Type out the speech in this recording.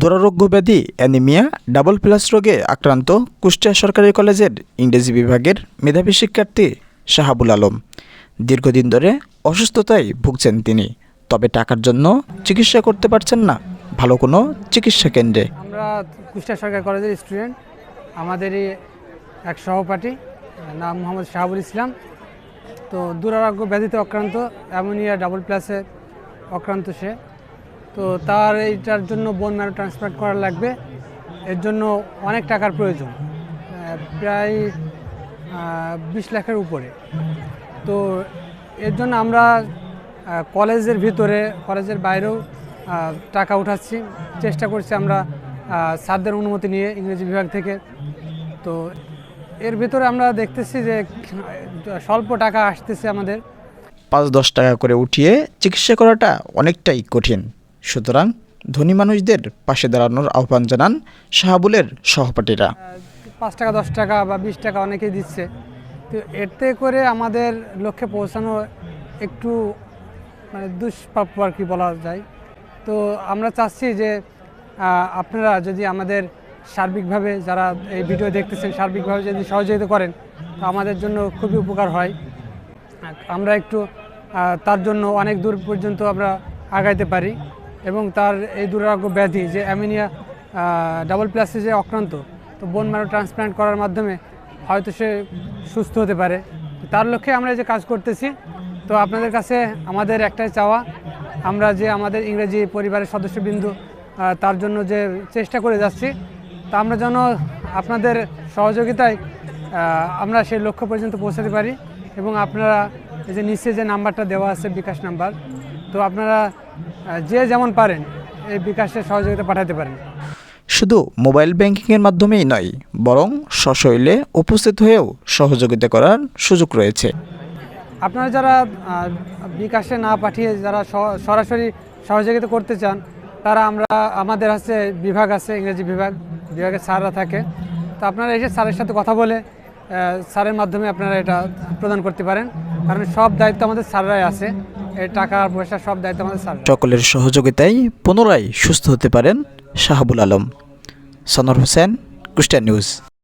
দুরারোগ্য ব্যাধি anaemia, double plus রোগে আক্রান্ত কুষ্টিয়া সরকারি কলেজের ইংরেজি বিভাগের মেধাবী শিক্ষার্থী শাহাবুল আলম। দীর্ঘদিন ধরে অসুস্থতায় ভুগছেন তিনি। তবে টাকার জন্য চিকিৎসা করতে পারছেন না ভালো কোনো চিকিৎসা কেন্দ্রে। আমরা কুষ্টিয়া সরকারি কলেজের স্টুডেন্ট। আমাদেরই এক সহপাঠী, নাম মোহাম্মদ শাহাবুল ইসলাম। তো দুরারোগ্য ব্যাধিতে আক্রান্ত, অ্যামোনিয়া ডাবল প্লাসে আক্রান্ত সে। তো তার এইটার জন্য বোন ম্যারো ট্রান্সপ্লান্ট করা লাগবে। এর জন্য অনেক টাকার প্রয়োজন। প্রায় বিশ লাখের উপরে। তো এর জন্য আমরা কলেজের ভিতরে, কলেজের বাইরেও টাকা উঠাচ্ছি। চেষ্টা করছি আমরা স্যারদের অনুমতি নিয়ে ইংরেজি বিভাগ থেকে। তো এর ভিতরে আমরা দেখতেছি যে, স্বল্প টাকা আসতেছে আমাদের। পাঁচ দশ টাকা করে উঠিয়ে চিকিৎসা করাটা অনেকটাই কঠিন। সুতরাং ধনী মানুষদের পাশে দাঁড়ানোর আহ্বান জানান শাহাবুলের সহপাঠীরা। পাঁচ টাকা, দশ টাকা বা বিশ টাকা অনেকেই দিচ্ছে। তো এতে করে আমাদের লক্ষ্যে পৌঁছানো একটু মানে দুষ্প্রাপ্য আর কি বলা যায়। তো আমরা চাচ্ছি যে আপনারা যদি আমাদের সার্বিকভাবে যারা এই ভিডিও দেখতেছেন, সার্বিকভাবে যদি সহযোগিতা করেন, তো আমাদের জন্য খুবই উপকার হয়। আমরা একটু তার জন্য অনেক দূর পর্যন্ত আমরা আগাইতে পারি। এবং তার এই দুরারোগ্য ব্যাধি যে অ্যামিনিয়া ডাবল প্লাসে যে অক্রান্ত, তো বোন ম্যারো ট্রান্সপ্লান্ট করার মাধ্যমে হয়তো সে সুস্থ হতে পারে। তার লক্ষ্যে আমরা যে কাজ করতেছি, তো আপনাদের কাছে আমাদের একটাই চাওয়া, আমরা যে আমাদের ইংরেজি পরিবারের সদস্যবৃন্দু তার জন্য যে চেষ্টা করে যাচ্ছি, তা আমরা যেন আপনাদের সহযোগিতায় আমরা সেই লক্ষ্য পর্যন্ত পৌঁছাতে পারি এবং আপনারা এই যে নিচে যে নাম্বারটা দেওয়া আছে বিকাশ নাম্বার, তো আপনারা যে যেমন পারেন এই বিকাশে সহযোগিতা পাঠাতে পারেন। শুধু মোবাইল ব্যাংকিংয়ের মাধ্যমেই নয় বরং সশৈলে উপস্থিত হয়েও সহযোগিতা করার সুযোগ রয়েছে। আপনারা যারা বিকাশে না পাঠিয়ে যারা সরাসরি সহযোগিতা করতে চান তারা আমরা আমাদের আছে বিভাগ আছে ইংরেজি বিভাগ বিভাগের স্যাররা থাকে। তো আপনারা এসে স্যারের সাথে কথা বলে স্যারের মাধ্যমে আপনারা এটা প্রদান করতে পারেন। কারণ সব দায়িত্ব আমাদের স্যাররাই আছে। এই টাকা পয়সা সব দায়িত্ব আমাদের স্যার সকলের সহযোগিতায় পুনরায় সুস্থ হতে পারেন শাহাবুল আলম। Sonar Hossain, Kushtia news.